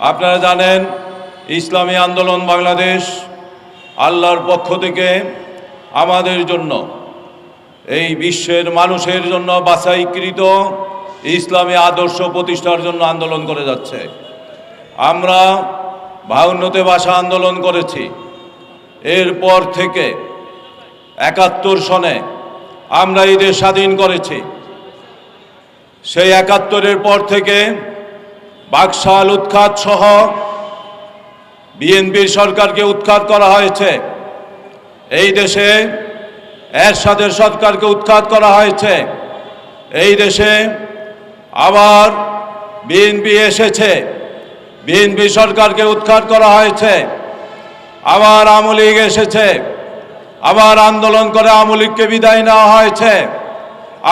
আপনারা জানেন, ইসলামী আন্দোলন বাংলাদেশ আল্লাহর পক্ষ থেকে আমাদের জন্য, এই বিশ্বের মানুষের জন্য বাছাইকৃত ইসলামী আদর্শ প্রতিষ্ঠার জন্য আন্দোলন করে যাচ্ছে। আমরা বাউন্নতে ভাষা আন্দোলন করেছি। এরপর থেকে একাত্তর সনে আমরা এই দেশ স্বাধীন করেছি। সেই একাত্তরের পর থেকে বাকশাল উৎখাত সহ বিএনপির সরকারকে উৎখাত করা হয়েছে। এই দেশে এরশাদের সরকারকে উৎখাত করা হয়েছে। এই দেশে আবার বিএনপি এসেছে। বিএনপি সরকারকে উৎখাত করা হয়েছে। আবার আওয়ামী লীগ এসেছে। আবার আন্দোলন করে আওয়ামী লীগকে বিদায় নেওয়া হয়েছে।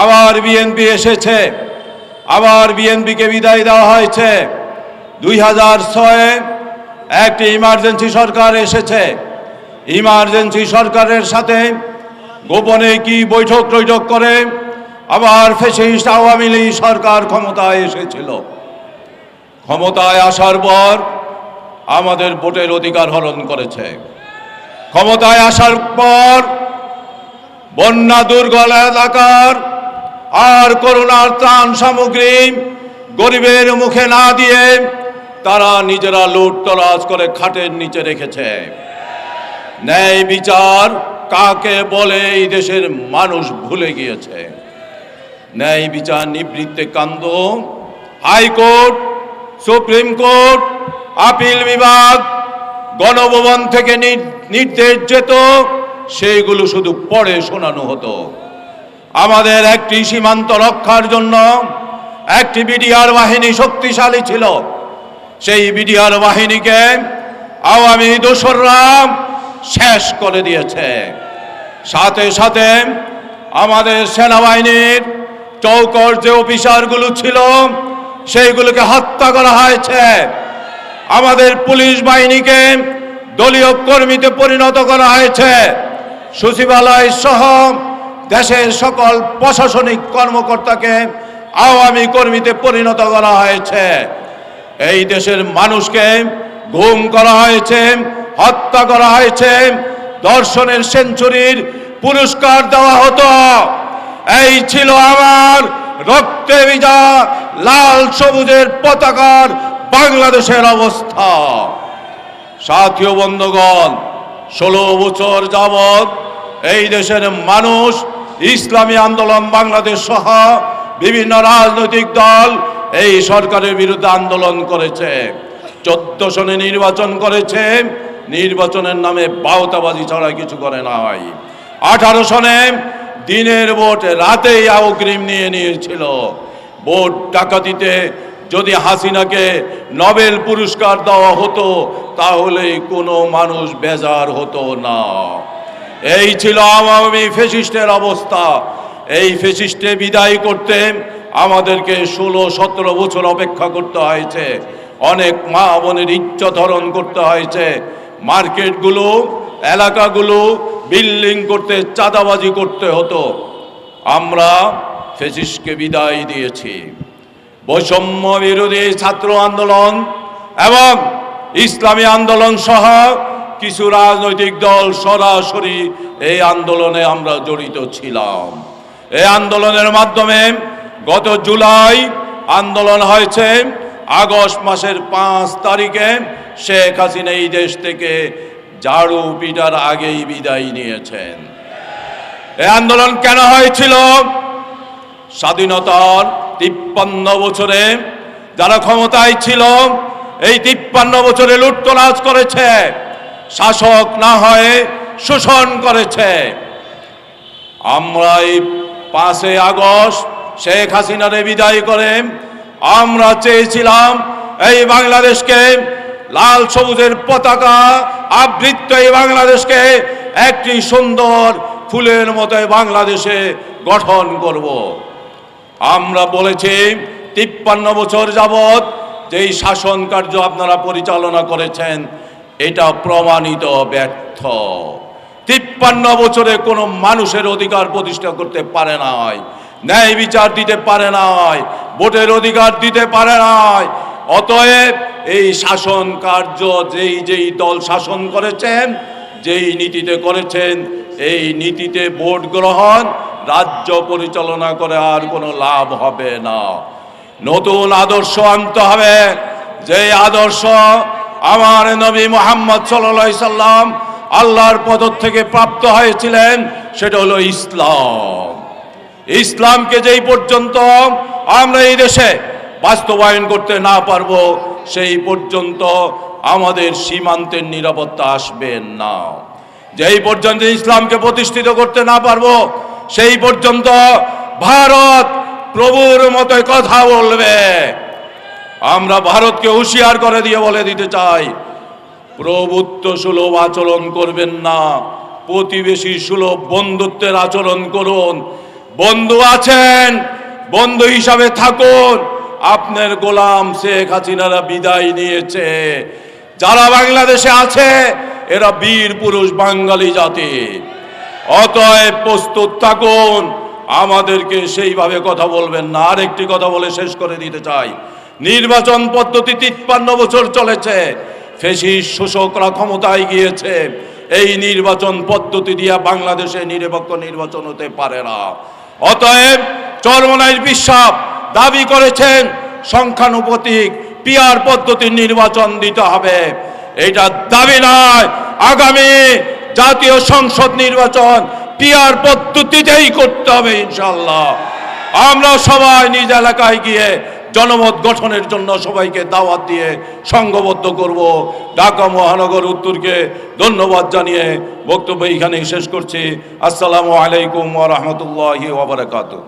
আবার বিএনপি এসেছে। আবার বিএনপিকে বিদায় দেওয়া হয়েছে। দুই হাজার ছয়ে একটি ইমার্জেন্সি সরকার এসেছে। ইমার্জেন্সি সরকারের সাথে গোপনে কি বৈঠক টৈঠক করে আবার ফেসিস্ট আওয়ামী লীগ সরকার ক্ষমতায় এসেছিল। ক্ষমতায় আসার পর আমাদের ভোটের অধিকার হরণ করেছে। ক্ষমতায় আসার পর বন্যা দুর্গল এলাকার আর করোনার ত্রাণ সামগ্রী গরিবের মুখে না দিয়ে তারা নিজেরা লুট তরাজ করে খাটের নিচে রেখেছে। ন্যায় বিচার কাকে বলে এই দেশের মানুষ ভুলে গিয়েছে। ন্যায় বিচার নিবৃত্তে কান্দ হাইকোর্ট, সুপ্রিম কোর্ট, আপিল বিভাগ, গণভবন থেকে নির্দেশ যেত, সেইগুলো শুধু পড়ে শোনানো হতো। আমাদের একটি সীমান্ত রক্ষার জন্য একটি বিডিআর বাহিনী শক্তিশালী ছিল। সেই বিডিআর বাহিনীকে আওয়ামী দোসররা শেষ করে দিয়েছে। সাথে সাথে আমাদের সেনাবাহিনীর চৌকর যে অফিসারগুলো ছিল, সেইগুলোকে হত্যা করা হয়েছে। আমাদের পুলিশ বাহিনীকে দলীয় কর্মীতে পরিণত করা হয়েছে। সচিবালয় সহ দেশের সকল প্রশাসনিক কর্মকর্তাকে আওয়ামী কর্মীতে পরিণত করা হয়েছে। এই দেশের মানুষকে ঘুম করা হয়েছে, হত্যা করা হয়েছে, দর্শনের সেঞ্চুরির পুরস্কার দেওয়া হতো। এই ছিল আমার রক্তে ভিজা লাল সবুজের পতাকার বাংলাদেশের অবস্থা। সাথীয় বন্ধুগণ, ষোলো বছর যাবৎ এই দেশের মানুষ ইসলামী আন্দোলন বাংলাদেশ সহ বিভিন্ন রাজনৈতিক দল এই সরকারের বিরুদ্ধে আন্দোলন করেছে। চোদ্দ সনে নির্বাচন করেছে। নির্বাচনের নামে বাউতাবাজি ছাড়া কিছু করে নাই আঠারো সনে দিনের ভোট রাতেই অগ্রিম নিয়ে নিয়েছিল। ভোট ডাকাতিতে যদি হাসিনাকে নোবেল পুরস্কার দেওয়া হতো তাহলে কোনো মানুষ বেজার হতো না। এই ছিল আওয়ামী ফেসিস্টের অবস্থা। এই ফেসিস্টে বিদায় করতে আমাদেরকে ষোলো, সতেরো বছর অপেক্ষা করতে হয়েছে। অনেক মা বোনের ইজ্জত হরণ করতে হয়েছে। মার্কেটগুলো, এলাকাগুলো বিল্ডিং করতে, চাঁদাবাজি করতে হতো। আমরা ফেসিসকে বিদায় দিয়েছি। বৈষম্য বিরোধী ছাত্র আন্দোলন এবং ইসলামী আন্দোলন সহ কিছু রাজনৈতিক দল সরাসরি এই আন্দোলনে আমরা জড়িত ছিলাম। এই আন্দোলনের মাধ্যমে গত জুলাই আন্দোলন হয়েছে। আগস্ট মাসের পাঁচ তারিখে শেখ হাসিনা এই দেশ থেকে ঝাড়ু পিটার আগেই বিদায় নিয়েছেন। এই আন্দোলন কেন হয়েছিল? স্বাধীনতার তিপ্পান্ন বছরে যারা ক্ষমতায় ছিল, এই তিপ্পান্ন বছরে লুটতরাজ করেছে। শাসক না হয়ে শোষণ করেছে আমরা এই পাঁচে আগস্ট শেখ হাসিনারে বিদায় করে আমরা চেয়েছিলাম এই বাংলাদেশকে লাল সবুজের পতাকা আবৃত্ত এই বাংলাদেশকে একটি সুন্দর ফুলের মতো বাংলাদেশে গঠন করব। আমরা বলেছি তিপ্পান্ন বছর যাবৎ যেই শাসন কার্য আপনারা পরিচালনা করেছেন এটা প্রমাণিত ব্যর্থ। তিপ্পান্ন বছরে কোনো মানুষের অধিকার প্রতিষ্ঠা করতে পারে নাই, ন্যায় বিচার দিতে পারে নাই, ভোটের অধিকার দিতে পারে নাই। অতএব এই শাসন কার্য যেই যেই দল শাসন করেছেন, যেই নীতিতে করেছেন, এই নীতিতে ভোট গ্রহণ, রাজ্য পরিচালনা করে আর কোনো লাভ হবে না। নতুন আদর্শ আনতে হবে। যে আদর্শ আমার নবী মোহাম্মদ সাল্লাহ সাল্লাম আল্লাহর পদ থেকে প্রাপ্ত হয়েছিলেন, সেটা হলো ইসলাম। ইসলামকে যেই পর্যন্ত আমরা এই দেশে বাস্তবায়ন করতে না পারব, সেই পর্যন্ত আমাদের সীমান্তের নিরাপত্তা আসবে না। যেই পর্যন্ত ইসলামকে প্রতিষ্ঠিত করতে না পারব, সেই পর্যন্ত ভারত প্রভুর মতো কথা বলবে। আমরা ভারতকে হুঁশিয়ার করে দিয়ে বলে দিতে চাই, প্রভুত্ব সুলভ আচরণ করবেন না, প্রতিবেশী সুলভ বন্ধুত্বের আচরণ করুন। বন্ধু আছেন, বন্ধু হিসাবে থাকুন। আপনার গোলাম শেখ হাসিনারা বিদায় নিয়েছে। যারা বাংলাদেশে আছে, এরা বীর পুরুষ বাঙালি জাতি। অতএব প্রস্তুত থাকুন, আমাদেরকে সেইভাবে কথা বলবেন না। আরেকটি কথা বলে শেষ করে দিতে চাই। নির্বাচন পদ্ধতি তিপ্পান্ন বছর চলেছে। ফেসি শোষকরা ক্ষমতায় গিয়েছে। এই নির্বাচন পদ্ধতি দিয়ে বাংলাদেশে নিরপেক্ষ নির্বাচন হতে পারে না। অতএব চরমনাইর বিশ্বাস দাবি করেছেন, সংখ্যানুপাতিক পিয়ার পদ্ধতির নির্বাচন দিতে হবে। এটা দাবি নয়, আগামী জাতীয় সংসদ নির্বাচন পিয়ার পদ্ধতিতেই করতে হবে ইনশাল্লাহ আমরা সবাই নিজ এলাকায় গিয়ে জনমত গঠনের জন্য সবাইকে দাওয়াত দিয়ে সংঘবদ্ধ করব। ঢাকা মহানগর উত্তরকে ধন্যবাদ জানিয়ে বক্তব্য এইখানেই শেষ করছি। আসসালামু আলাইকুম ওয়া রাহমাতুল্লাহি ওয়া বারাকাতুহু।